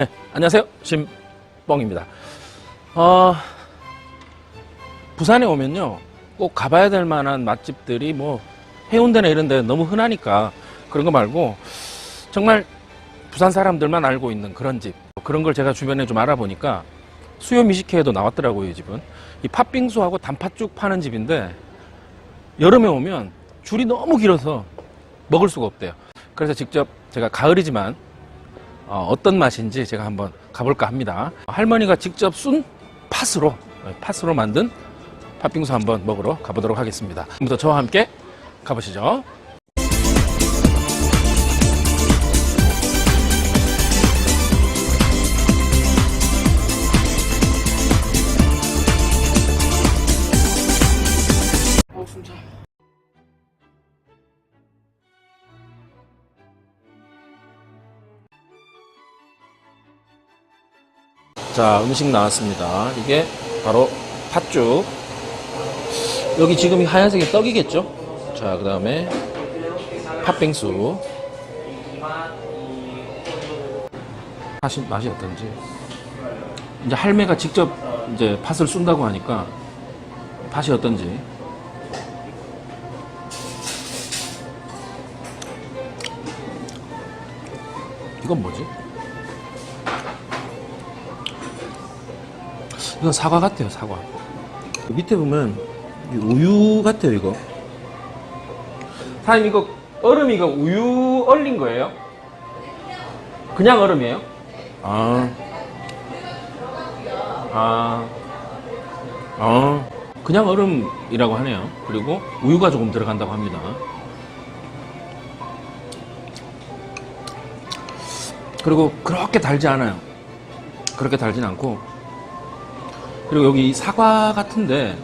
네, 안녕하세요. 심뻥입니다. 어, 부산에 오면요. 꼭 가봐야 될 만한 맛집들이 뭐 해운대나 이런 데 너무 흔하니까 그런 거 말고 정말 부산 사람들만 알고 있는 그런 집. 그런 걸 제가 주변에 좀 알아보니까 수요 미식회에도 나왔더라고요, 이 집은. 이 팥빙수하고 단팥죽 파는 집인데 여름에 오면 줄이 너무 길어서 먹을 수가 없대요. 그래서 직접 제가 가을이지만 어, 떤 맛인지 제가 한번 가볼까 합니다. 할머니가 직접 쏜 팥으로 네, 팥으로 만든 팥빙수 한번 먹으러 가보도록 하겠습니다. 지금부터 저와 함께 가보시죠. 자, 음식 나왔습니다. 이게 바로 팥죽. 여기 지금 이 하얀색이 떡이겠죠? 자, 그 다음에 팥빙수. 맛이, 맛이 어떤지. 이제 할매가 직접 이제 팥을 쏜다고 하니까 팥이 어떤지. 이건 뭐지? 이건 사과 같아요, 사과. 밑에 보면 이 우유 같아요, 이거. 사장님, 이거 얼음 이거 우유 얼린 거예요? 그냥 얼음이에요? 아. 아. 아. 그냥 얼음이라고 하네요. 그리고 우유가 조금 들어간다고 합니다. 그리고 그렇게 달지 않아요. 그렇게 달진 않고 그리고 여기 이 사과 같은데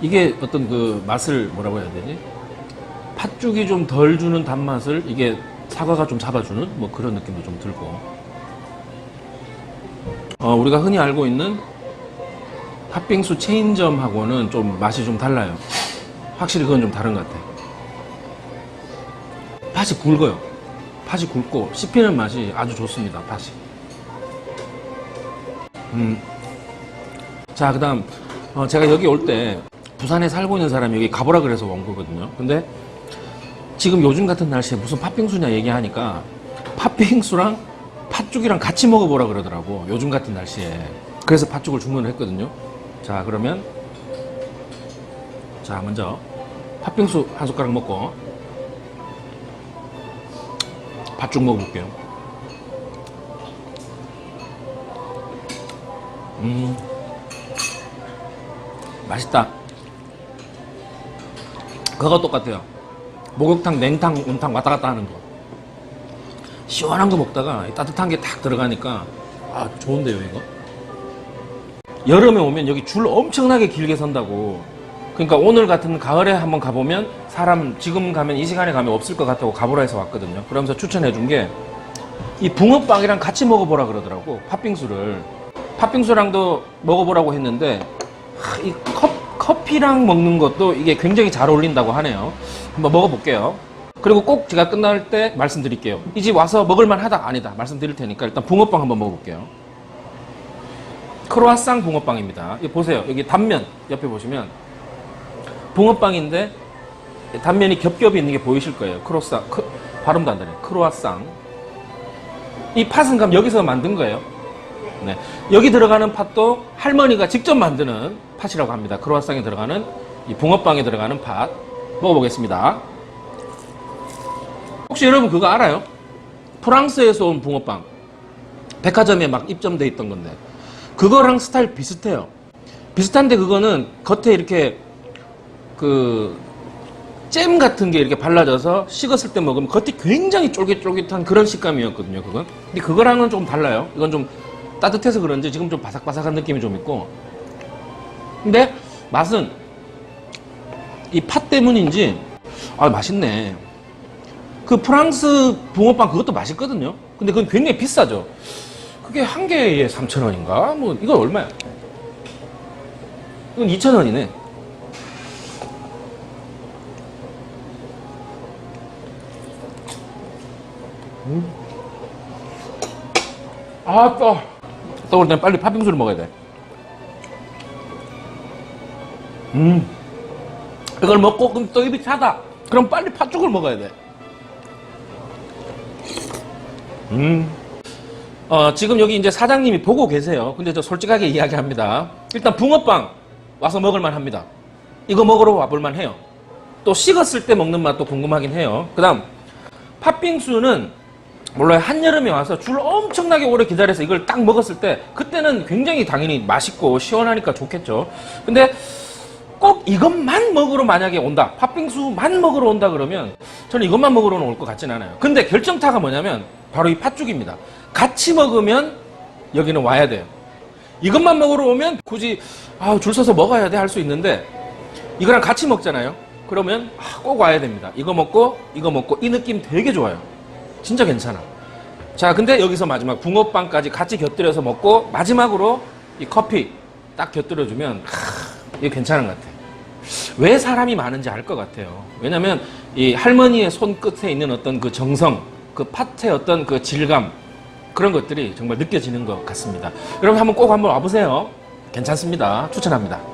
이게 어떤 그 맛을 뭐라고 해야 되지? 팥죽이 좀 덜 주는 단맛을 이게 사과가 좀 잡아주는 뭐 그런 느낌도 좀 들고 어, 우리가 흔히 알고 있는 팥빙수 체인점하고는 좀 맛이 좀 달라요. 확실히 그건 좀 다른 것 같아요. 팥이 굵어요. 팥이 굵고 씹히는 맛이 아주 좋습니다. 팥이. 음. 자, 그 다음, 어, 제가 여기 올 때, 부산에 살고 있는 사람이 여기 가보라 그래서 온 거거든요. 근데, 지금 요즘 같은 날씨에 무슨 팥빙수냐 얘기하니까, 팥빙수랑 팥죽이랑 같이 먹어보라 그러더라고. 요즘 같은 날씨에. 그래서 팥죽을 주문을 했거든요. 자, 그러면, 자, 먼저, 팥빙수 한 숟가락 먹고, 팥죽 먹어볼게요. 음. 맛있다. 그거 똑같아요. 목욕탕, 냉탕, 온탕 왔다 갔다 하는 거. 시원한 거 먹다가 따뜻한 게탁 들어가니까 아 좋은데요 이거. 여름에 오면 여기 줄 엄청나게 길게 선다고. 그러니까 오늘 같은 가을에 한번 가보면 사람 지금 가면 이 시간에 가면 없을 것 같다고 가보라 해서 왔거든요. 그러면서 추천해 준 게 이 붕어빵이랑 같이 먹어보라 그러더라고. 팥빙수를. 팥빙수랑도 먹어보라고 했는데 하, 이 컵, 커피랑 먹는 것도 이게 굉장히 잘 어울린다고 하네요. 한번 먹어볼게요. 그리고 꼭 제가 끝날 때 말씀드릴게요. 이 집 와서 먹을만 하다 아니다 말씀드릴 테니까 일단 붕어빵 한번 먹어볼게요. 크로아상 붕어빵입니다. 이 보세요. 여기 단면 옆에 보시면 붕어빵인데 단면이 겹겹이 있는 게 보이실 거예요. 크로상 크, 발음도 안 되네. 크로아상. 이 그럼 여기서 만든 거예요. 네. 여기 들어가는 팥도 할머니가 직접 만드는 팥이라고 합니다. 크로아상에 들어가는 이 붕어빵에 들어가는 팥 먹어보겠습니다. 혹시 여러분 그거 알아요? 프랑스에서 온 붕어빵 백화점에 막 입점돼 있던 건데 그거랑 스타일 비슷해요. 비슷한데 그거는 겉에 이렇게 그 잼 같은 게 이렇게 발라져서 식었을 때 먹으면 겉이 굉장히 쫄깃쫄깃한 그런 식감이었거든요. 그건. 근데 그거랑은 조금 달라요. 이건 좀 따뜻해서 그런지 지금 좀 바삭바삭한 느낌이 좀 있고. 근데 맛은 이 팥 때문인지 아 맛있네. 그 프랑스 붕어빵 그것도 맛있거든요. 근데 그건 굉장히 비싸죠. 그게 한 개에 3,000원인가? 뭐 이건 얼마야? 이건 2,000원이네. 아, 떠. 떠올 땐 빨리 팥빙수를 먹어야 돼. 음. 이걸 먹고 그럼 또 입이 차다. 그럼 빨리 팥죽을 먹어야 돼. 음. 어, 지금 여기 이제 사장님이 보고 계세요. 근데 저 솔직하게 이야기합니다. 일단 붕어빵 와서 먹을만 합니다. 이거 먹으러 와볼만 해요. 또 식었을 때 먹는 맛도 궁금하긴 해요. 그 다음, 팥빙수는 몰라요. 한여름에 와서 줄 엄청나게 오래 기다려서 이걸 딱 먹었을 때 그때는 굉장히 당연히 맛있고 시원하니까 좋겠죠. 근데 꼭 이것만 먹으러 만약에 온다. 팥빙수만 먹으러 온다 그러면 저는 이것만 먹으러는 올 것 같진 않아요. 근데 결정타가 뭐냐면 바로 이 팥죽입니다. 같이 먹으면 여기는 와야 돼요. 이것만 먹으러 오면 굳이 아, 줄 서서 먹어야 돼 할 수 있는데 이거랑 같이 먹잖아요. 그러면 아, 꼭 와야 됩니다. 이거 먹고 이거 먹고 이 느낌 되게 좋아요. 진짜 괜찮아. 자, 근데 여기서 마지막 붕어빵까지 같이 곁들여서 먹고 마지막으로 이 커피 딱 곁들여주면 하, 이게 괜찮은 것 같아. 왜 사람이 많은지 알 것 같아요. 왜냐면 이 할머니의 손 끝에 있는 어떤 그 정성, 그 팥의 어떤 그 질감 그런 것들이 정말 느껴지는 것 같습니다. 여러분 한번 꼭 한번 와보세요. 괜찮습니다. 추천합니다.